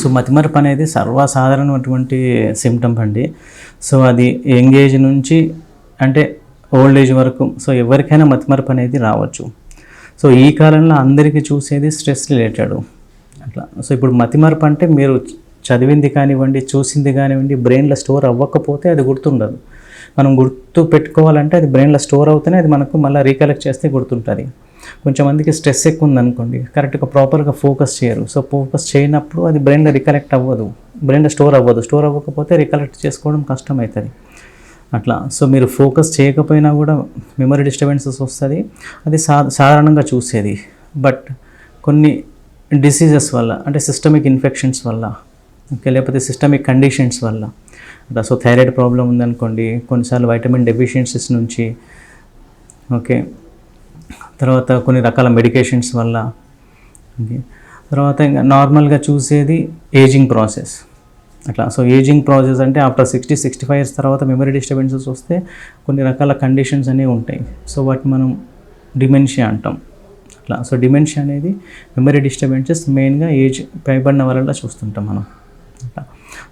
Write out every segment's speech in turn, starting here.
So మతిమరపు అనేది సర్వసాధారణమైనటువంటి సిమ్టమ్ అండి. సో అది యంగ్ ఏజ్ నుంచి అంటే ఓల్డ్ ఏజ్ వరకు సో ఎవరికైనా మతిమరపు అనేది రావచ్చు. సో ఈ కాలంలో అందరికీ చూసేది స్ట్రెస్ రిలేటెడ్. అట్లా. సో ఇప్పుడు మతిమరపు అంటే మీరు చదివింది కానివ్వండి చూసింది కానివ్వండి బ్రెయిన్లో స్టోర్ అవ్వకపోతే అది గుర్తుండదు. మనం గుర్తు పెట్టుకోవాలంటే అది బ్రెయిన్లో స్టోర్ అవుతేనే అది మనకు మళ్ళీ రీకలెక్ట్ చేస్తే గుర్తుంటుంది. కొంచెం మందికి స్ట్రెస్ ఎక్కువ ఉందనుకోండి కరెక్ట్గా ప్రాపర్గా ఫోకస్ చేయరు. సో ఫోకస్ చేయనప్పుడు అది బ్రెయిన్లో రికలెక్ట్ అవ్వదు. బ్రెయిన్లో స్టోర్ అవ్వదు. స్టోర్ అవ్వకపోతే రికలెక్ట్ చేసుకోవడం కష్టం అవుతుంది అట్లా. సో మీరు ఫోకస్ చేయకపోయినా కూడా మెమరీ డిస్టర్బెన్సెస్ వస్తుంది. అది సా సాధారణంగా చూసేది. బట్ కొన్ని డిసీజెస్ వల్ల అంటే సిస్టమిక్ ఇన్ఫెక్షన్స్ వల్ల ఓకే లేకపోతే సిస్టమిక్ కండిషన్స్ వల్ల సో థైరాయిడ్ ప్రాబ్లం ఉందనుకోండి కొన్నిసార్లు వైటమిన్ డెఫిషియన్సీస్ నుంచి ఓకే. తర్వాత కొన్ని రకాల మెడికేషన్స్ వల్ల ఓకే. తర్వాత ఇంకా నార్మల్గా చూసేది ఏజింగ్ ప్రాసెస్. అట్లా సో ఏజింగ్ ప్రాసెస్ అంటే after sixty sixty five years తర్వాత మెమరీ డిస్టర్బెన్సెస్ వస్తే కొన్ని రకాల కండిషన్స్ అనేవి ఉంటాయి. సో వాటిని మనం డిమెన్షియా అంటాం. అట్లా సో డిమెన్షియా అనేది మెమరీ డిస్టర్బెన్సెస్ మెయిన్గా ఏజ్ పైబడిన వాళ్ళలో చూస్తుంటాం మనం.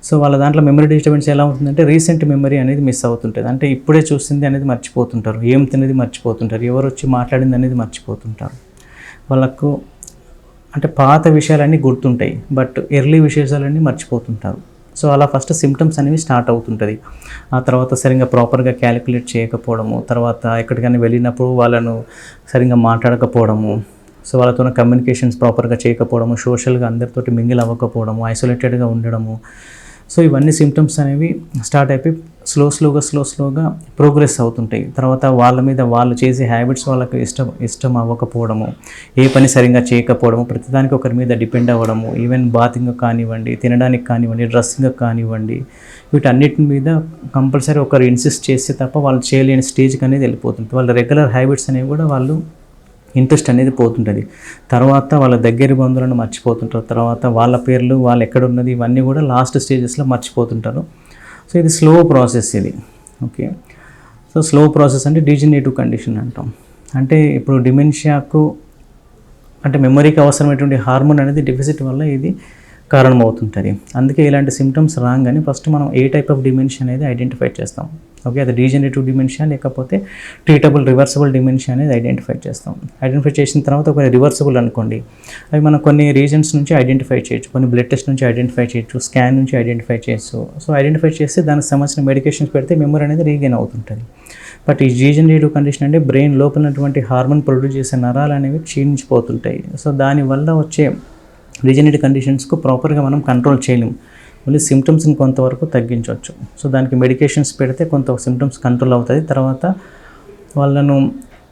సో వాళ్ళ దాంట్లో మెమరీ డిస్టర్బెన్స్ ఎలా ఉంటుందంటే రీసెంట్ మెమరీ అనేది మిస్ అవుతుంటుంది. అంటే ఇప్పుడే చూసింది అనేది మర్చిపోతుంటారు. ఏం తినేది మర్చిపోతుంటారు. ఎవరు వచ్చి మాట్లాడింది అనేది మర్చిపోతుంటారు. వాళ్ళకు అంటే పాత విషయాలన్నీ గుర్తుంటాయి. బట్ ఎర్లీ విశేషాలన్నీ మర్చిపోతుంటారు. సో అలా ఫస్ట్ సిమ్టమ్స్ అనేవి స్టార్ట్ అవుతుంటుంది. ఆ తర్వాత సరిగ్గా ప్రాపర్గా క్యాలిక్యులేట్ చేయకపోవడము తర్వాత ఎక్కడికైనా వెళ్ళినప్పుడు వాళ్ళను సరిగ్గా మాట్లాడకపోవడము సో వాళ్ళతో కమ్యూనికేషన్స్ ప్రాపర్గా చేయకపోవడము సోషల్గా అందరితో మింగిల్ అవ్వకపోవడము ఐసోలేటెడ్గా ఉండడము. సో ఇవన్నీ సిమ్టమ్స్ అనేవి స్టార్ట్ అయిపోయి స్లో స్లోగా స్లో స్లోగా ప్రోగ్రెస్ అవుతుంటాయి. తర్వాత వాళ్ళ మీద వాళ్ళు చేసే హ్యాబిట్స్ వాళ్ళకి ఇష్టం ఇష్టం అవ్వకపోవడము. ఏ పని సరిగ్గా చేయకపోవడము. ప్రతిదానికి ఒకరి మీద డిపెండ్ అవ్వడము. ఈవెన్ బాతింగ్ కానివ్వండి తినడానికి కానివ్వండి డ్రెస్సింగ్ కానివ్వండి వీటన్నిటి మీద కంపల్సరీ ఒకరు ఇన్సిస్ట్ చేస్తే తప్ప వాళ్ళు చేయలేని స్టేజ్కి అనేది వెళ్ళిపోతుంది వాళ్ళ రెగ్యులర్ హ్యాబిట్స్ అనేవి కూడా వాళ్ళు ఇంట్రెస్ట్ అనేది పోతుంటుంది. తర్వాత వాళ్ళ దగ్గర బంధువులను మర్చిపోతుంటారు. తర్వాత వాళ్ళ పేర్లు వాళ్ళు ఎక్కడ ఉన్నది ఇవన్నీ కూడా లాస్ట్ స్టేజెస్లో మర్చిపోతుంటారు. సో ఇది స్లో ప్రాసెస్ ఇది. ఓకే సో స్లో ప్రాసెస్ అంటే డీజనరేటివ్ కండిషన్ అంటాం. అంటే ఇప్పుడు డిమెన్షియాకు అంటే మెమరీకి అవసరమైనటువంటి హార్మోన్ అనేది డెఫిసిట్ వల్ల ఇది కారణమవుతుంటుంది. అందుకే ఇలాంటి సిమ్టమ్స్ రాగానే ఫస్ట్ మనం ఏ టైప్ ఆఫ్ డిమెన్షియా అనేది ఐడెంటిఫై చేస్తాం. ఓకే అది డీజనరేటివ్ డిమెన్షియా లేకపోతే ట్రీటబుల్ రివర్సబుల్ డిమెన్షియా అనేది ఐడెంటిఫై చేస్తాం. ఐడెంటిఫై చేసిన తర్వాత ఒక రివర్సబుల్ అనుకోండి. అవి మనం కొన్ని రీజన్స్ నుంచి ఐడెంటిఫై చేయొచ్చు. కొన్ని బ్లడ్ టెస్ట్ నుంచి ఐడెంటిఫై చేయొచ్చు. స్కాన్ నుంచి ఐడెంటిఫై చేయొచ్చు. సో ఐడెంటిఫై చేస్తే దానికి సంబంధించిన మెడికేషన్స్ పెడితే మెమరీ అనేది రీగెయిన్ అవుతుంటుంది. బట్ ఈ డీజనరేటివ్ కండిషన్ అంటే బ్రెయిన్ లోపల హార్మోన్ ప్రొడ్యూస్ చేసే నరాలు అనేవి క్షీణించిపోతుంటాయి. సో దానివల్ల వచ్చే రీజనరేటివ్ కండిషన్స్కు ప్రాపర్గా మనం కంట్రోల్ చేయలేం. ఓన్లీ సిమ్టమ్స్ని కొంతవరకు తగ్గించవచ్చు. సో దానికి మెడికేషన్స్ పెడితే కొంత సిమ్టమ్స్ కంట్రోల్ అవుతుంది తర్వాత వాళ్ళను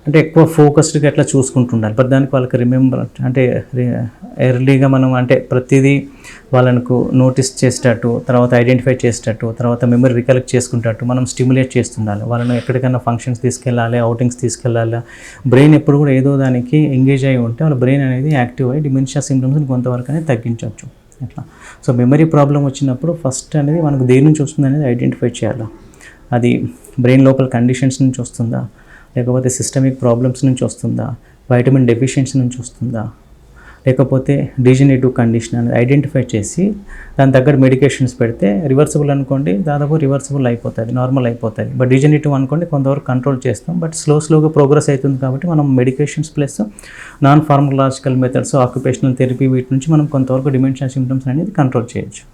అంటే ఎక్కువ ఫోకస్డ్గా ఎట్లా చూసుకుంటుండాలి. బట్ దానికి వాళ్ళకి రిమెంబర్ అంటే ఎర్లీగా మనం అంటే ప్రతిదీ వాళ్ళకు నోటీస్ చేసేటట్టు తర్వాత ఐడెంటిఫై చేసేటట్టు తర్వాత మెమరీ రికలెక్ట్ చేసుకుంటట్టు మనం స్టిమ్యులేట్ చేస్తుండాలి. వాళ్ళను ఎక్కడికైనా ఫంక్షన్స్ తీసుకెళ్ళాలి అవుటింగ్స్ తీసుకెళ్ళాలి. బ్రెయిన్ ఎప్పుడు కూడా ఏదో దానికి ఎంగేజ్ అయి ఉంటే వాళ్ళ బ్రెయిన్ అనేది యాక్టివ్ అయ్యి డిమెన్షియా సిమ్టమ్స్ని కొంతవరకు అనేది తగ్గించవచ్చు. అట్లా సో మెమరీ ప్రాబ్లం వచ్చినప్పుడు ఫస్ట్ అనేది మనకు దేని నుంచి వస్తుంది అనేది ఐడెంటిఫై చేయాలి? అది బ్రెయిన్ లోపల కండిషన్స్ నుంచి వస్తుందా? లేకపోతే సిస్టమిక్ ప్రాబ్లమ్స్ నుంచి వస్తుందా? వైటమిన్ డెఫిషియన్సీ నుంచి వస్తుందా? లేకపోతే డీజనరేటివ్ కండిషన్ అనేది ఐడెంటిఫై చేసి దాని దగ్గర మెడికేషన్స్ పెడితే రివర్సిబుల్ అనుకోండి దాదాపు రివర్సిబుల్ అయిపోతుంది నార్మల్ అయిపోతుంది. బట్ డీజనరేటివ్ అనుకోండి కొంతవరకు కంట్రోల్ చేస్తాం. బట్ స్లో స్లోగా ప్రోగ్రెస్ అవుతుంది కాబట్టి మనం medications plus non pharmacological methods occupational therapy వీటి నుంచి మనం కొంతవరకు డిమెన్షియా సిమ్టమ్స్ అనేది కంట్రోల్ చేయొచ్చు.